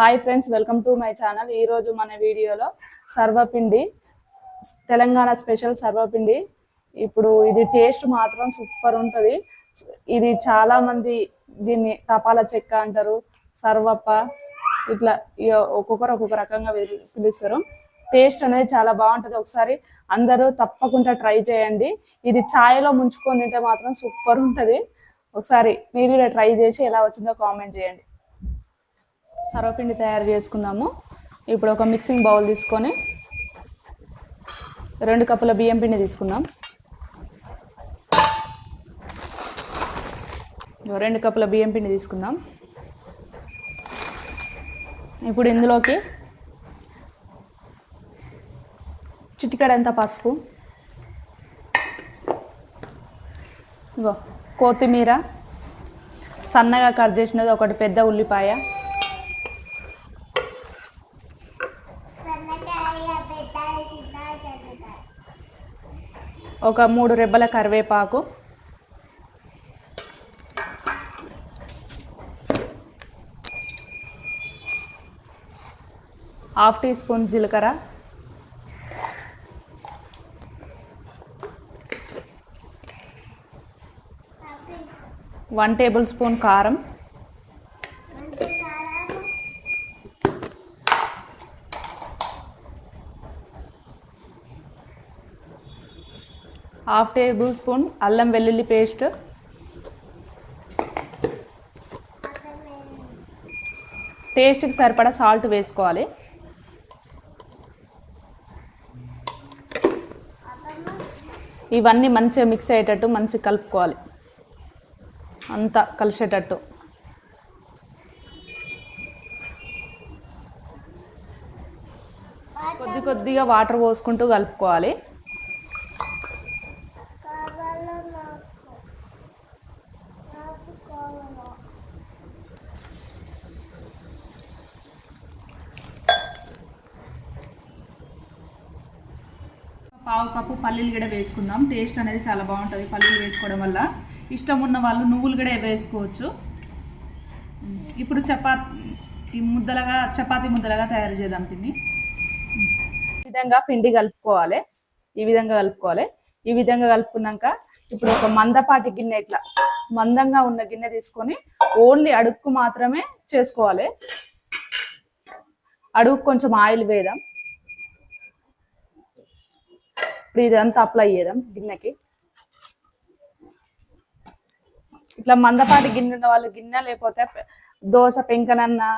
Hi friends welcome to my channel ఈ రోజు మన వీడియోలో సర్వపిండి తెలంగాణ స్పెషల్ సర్వపిండి. ఇప్పుడు ఇది టేస్ట్ మాత్రం సూపర్ ఉంటుంది. ఇది చాలా మంది దీన్ని తపాల చెక్క అంటారు సర్వప్ప ఇట్లా ఇగ ఒక్కొక్కరు ఒక్కొక్క రకంగా పిలుస్తారు. టేస్ట్ అనేది చాలా బాగుంటుంది. ఒకసారి అందరూ తప్పకుండా ట్రై చేయండి. ఇది ఛాయ్లో ముంచుకొని తింటే మాత్రం సూపర్ ఉంటుంది. ఒకసారి మీరు కూడా ట్రై చేసి ఎలా వచ్చిందో కామెంట్ చేయండి. సర్వపిండి తయారు చేసుకుందాము. ఇప్పుడు ఒక మిక్సింగ్ బౌల్ తీసుకొని రెండు కప్పుల బియ్యం పిండి తీసుకుందాం. రెండు కప్పుల బియ్యం పిండి తీసుకుందాం. ఇప్పుడు ఇందులోకి చిటికడంత పసుపు ఇగో కొత్తిమీర సన్నగా కట్ చేసినది ఒకటి పెద్ద ఉల్లిపాయ ఒక మూడు రెబ్బల కరివేపాకు. హాఫ్ టీ స్పూన్ జీలకర్ర. వన్ టేబుల్ స్పూన్ కారం. హాఫ్ టేబుల్ స్పూన్ అల్లం వెల్లుల్లి పేస్ట్. టేస్ట్కి సరిపడా సాల్ట్ వేసుకోవాలి. ఇవన్నీ మంచిగా మిక్స్ అయ్యేటట్టు మంచిగా కలుపుకోవాలి. అంతా కలిసేటట్టు. కొద్ది కొద్దిగా వాటర్ పోసుకుంటూ కలుపుకోవాలి. పావు కప్పు పల్లీలు కూడా వేసుకుందాం. టేస్ట్ అనేది చాలా బాగుంటుంది పల్లీలు వేసుకోవడం వల్ల. ఇష్టం ఉన్న వాళ్ళు నువ్వులు కూడా వేసుకోవచ్చు. ఇప్పుడు చపాతి ముద్దలుగా చపాతీ ముద్దలుగా తయారు చేద్దాం తిని. ఈ విధంగా పిండి కలుపుకోవాలి. ఈ విధంగా కలుపుకోవాలి. ఈ విధంగా కలుపుకున్నాక ఇప్పుడు ఒక మందపాటి గిన్నె ఇట్లా మందంగా ఉన్న గిన్నె తీసుకొని ఓన్లీ అడుక్కు మాత్రమే చేసుకోవాలి. అడుగు కొంచెం ఆయిల్ వేయడం ఇప్పుడు ఇదంతా అప్లై చేద్దాం గిన్నెకి. ఇట్లా మందపాటి గిన్నె ఉన్న వాళ్ళు గిన్నె లేకపోతే దోశ పెంకనన్నా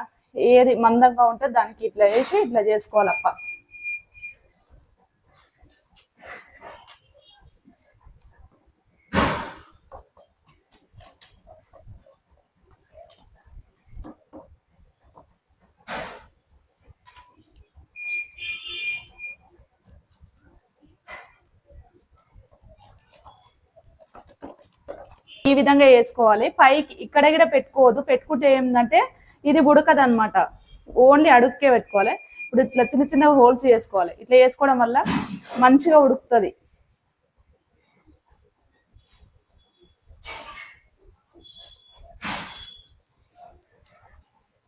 ఏది మందంగా ఉంటే దానికి ఇట్లా వేసి ఇట్లా చేసుకోవాలప్ప. ఈ విధంగా వేసుకోవాలి. పైకి ఇక్కడ కూడా పెట్టుకోవద్దు. పెట్టుకుంటే ఏంటంటే ఇది ఉడకదు అనమాట ఓన్లీ అడుక్కే పెట్టుకోవాలి. ఇప్పుడు ఇట్లా చిన్న చిన్న హోల్స్ చేసుకోవాలి. ఇట్లా వేసుకోవడం వల్ల మంచిగా ఉడుకుతుంది.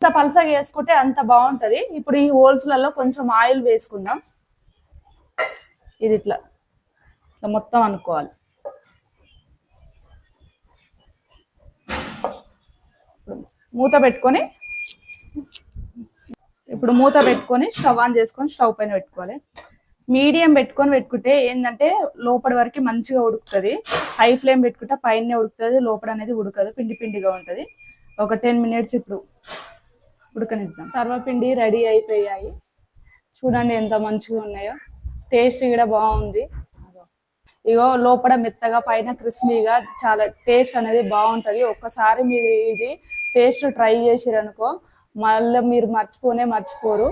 ఇంత పలసగా వేసుకుంటే అంత బాగుంటది. ఇప్పుడు ఈ హోల్స్లలో కొంచెం ఆయిల్ వేసుకుందాం. ఇది ఇట్లా మొత్తం అనుకోవాలి. మూత పెట్టుకొని ఇప్పుడు మూత పెట్టుకొని స్టవ్ ఆన్ చేసుకొని స్టవ్ పైన పెట్టుకోవాలి. మీడియం పెట్టుకొని పెట్టుకుంటే ఏంటంటే లోపల వరకు మంచిగా ఉడుకుతుంది. హై ఫ్లేమ్ పెట్టుకుంటే పైన ఉడుకుతుంది లోపల అనేది ఉడకదు పిండి పిండిగా ఉంటుంది. ఒక టెన్ మినిట్స్ ఇప్పుడు ఉడకనిద్దాం. సర్వపిండి రెడీ అయిపోయాయి. చూడండి ఎంత మంచిగా ఉన్నాయో. టేస్ట్ కూడా బాగుంది. ఇగో లోపల మెత్తగా పైన క్రిస్పీగా చాలా టేస్ట్ అనేది బాగుంటది. ఒక్కసారి మీరు ఇది టేస్ట్ ట్రై చేసిరనుకో మళ్ళీ మీరు మర్చిపోనే మర్చిపోరు.